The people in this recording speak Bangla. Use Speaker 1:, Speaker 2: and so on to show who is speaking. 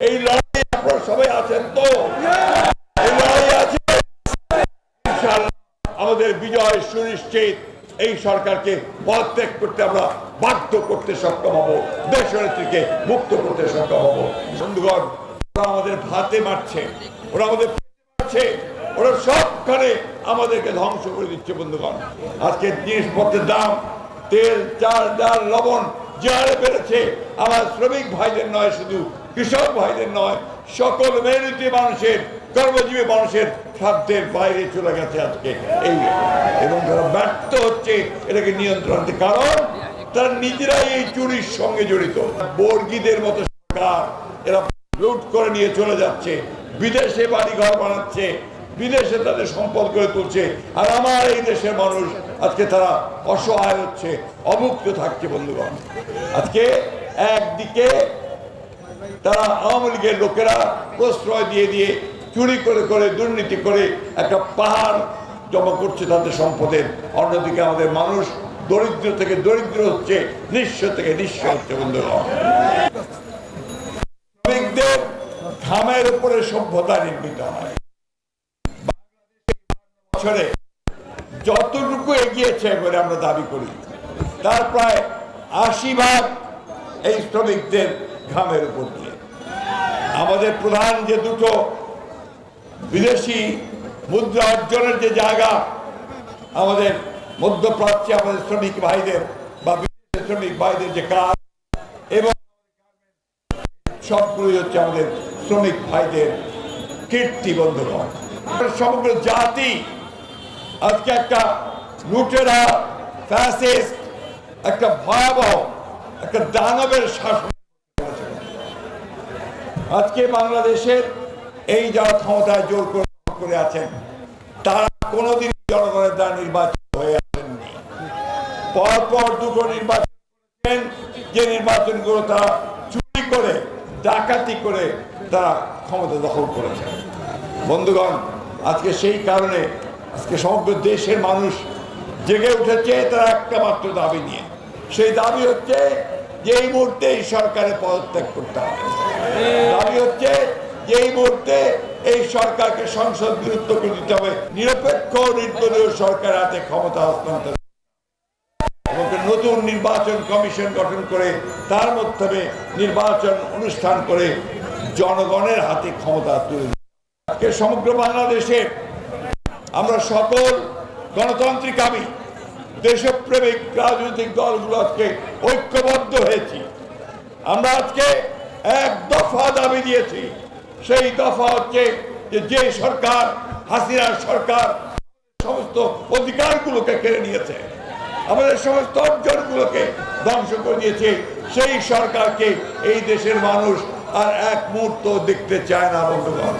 Speaker 1: এই লড়াই আপনারা সবাই আছেন তো? এই লড়াই আছে আমাদের বিজয় সুনিশ্চিত। এই সরকারকে পদত্যাগ করতে আমরা বাধ্য করতে সক্ষম হব। দেশনেত্রীকে মুক্ত করতে সক্ষম হব। বন্ধুগণ, ওরা আমাদের ভাতে মারছে। ওরা আমাদের মারছে। ওরা সবখানে আমাদেরকে ধ্বংস করে দিচ্ছে, বন্ধুগণ। আজকে জিনিসপত্রের দাম, তেল, চাল, ডাল, লবণ যে হারে বেড়েছে, আমার শ্রমিক ভাইদের নয়, শুধু কৃষক ভাইদের নয়, সকল মেহনতি মানুষের, কর্মজীবী মানুষের খাদ্যের বাইরে চলে গেছে আজকে এই এবং যারা ব্যর্থ হচ্ছে, এটাকে নিয়ন্ত্রণ কারণ তারা নিজেরাই এই চুরির সঙ্গে জড়িত। বর্গীদের মতো সরকার, এরা লুট করে নিয়ে চলে যাচ্ছে, বিদেশে বাড়ি ঘর বানাচ্ছে, বিদেশে তাদের সম্পদ করে তুলছে, আর আমার এই দেশের মানুষ আজকে তারা অসহায় হচ্ছে, অমুক্ত থাকছে, বন্ধুগণ। আজকে একদিকে তারা আওয়ামী লীগের লোকেরা প্রশ্রয় দিয়ে দিয়ে চুরি করে করে, দুর্নীতি করে একটা পাহাড় জমা করছে তাদের সম্পদের। অন্যদিকে আমাদের মানুষ দরিদ্র থেকে দরিদ্র হচ্ছে, নিঃস্ব থেকে নিঃস্ব হচ্ছে বন্ধুগণ ঘামের উপরে সভ্যতা নির্মিত হয়। বছরে যতটুকু এগিয়েছে বলে আমরা দাবি করি, তার প্রায় আশি ভাগ এই শ্রমিকদের ঘামের উপর দিয়ে। আমাদের প্রধান যে দুটো বিদেশি মুদ্রা অর্জনের যে জায়গা, আমাদের মধ্যপ্রাচ্যে আমাদের শ্রমিক ভাইদের বা বিদেশি শ্রমিক ভাইদের যে কাজ এবং সবগুলোই হচ্ছে আমাদের শ্রমিক ভাইদের কীর্তি বন্ধুগণ। সমগ্র জাতি আজকে একটা লুটেরা ফ্যাসিস্ট একটা ভয়াবহ, একটা দানবের শাসন আজকে বাংলাদেশের এই যারা ক্ষমতায় জোর করে আছেন, তারা কোনোদিন জনগণের দ্বারা নির্বাচিত হয়ে আসেননি। পরপর দুটো নির্বাচন যে নির্বাচনগুলো তারা চুরি করে, ডাকাতি করে তারা ক্ষমতা দখল করেছেন। বন্ধুগণ, আজকে সেই কারণে আজকে সমগ্র দেশের মানুষ জেগে উঠেছে, তারা একটা মাত্র দাবি নিয়ে। সেই দাবি হচ্ছে যে এই মুহূর্তে এই সরকারের পদত্যাগ করতে হবে। দাবি হচ্ছে যে এই মুহূর্তে এই সরকারকে সংসদ বিরুদ্ধ করে দিতে হবে, নিরপেক্ষ নির্দলীয় সরকার হাতে ক্ষমতা হস্তান্তর। নতুন নির্বাচন কমিশন গঠন করে, তার মাধ্যমে নির্বাচন অনুষ্ঠান করে জনগণের হাতে ক্ষমতা তুলে আজকে সমগ্র বাংলাদেশে আমরা সকল গণতান্ত্রিক আমি দেশপ্রেমিক রাজনৈতিক দলগুলো আজকে ঐক্যবদ্ধ হয়েছি। আমরা আজকে এক দফা দাবি দিয়েছি, সেই দফা হচ্ছে যে যে সরকার হাসিনার সরকার সমস্ত অধিকারগুলোকে কেড়ে নিয়েছে, আমাদের সমস্ত অর্জনগুলোকে ধ্বংস করে দিয়েছে, সেই সরকারকে এই দেশের মানুষ আর এক মুহূর্ত দেখতে চায় না, বন্ধুগণ।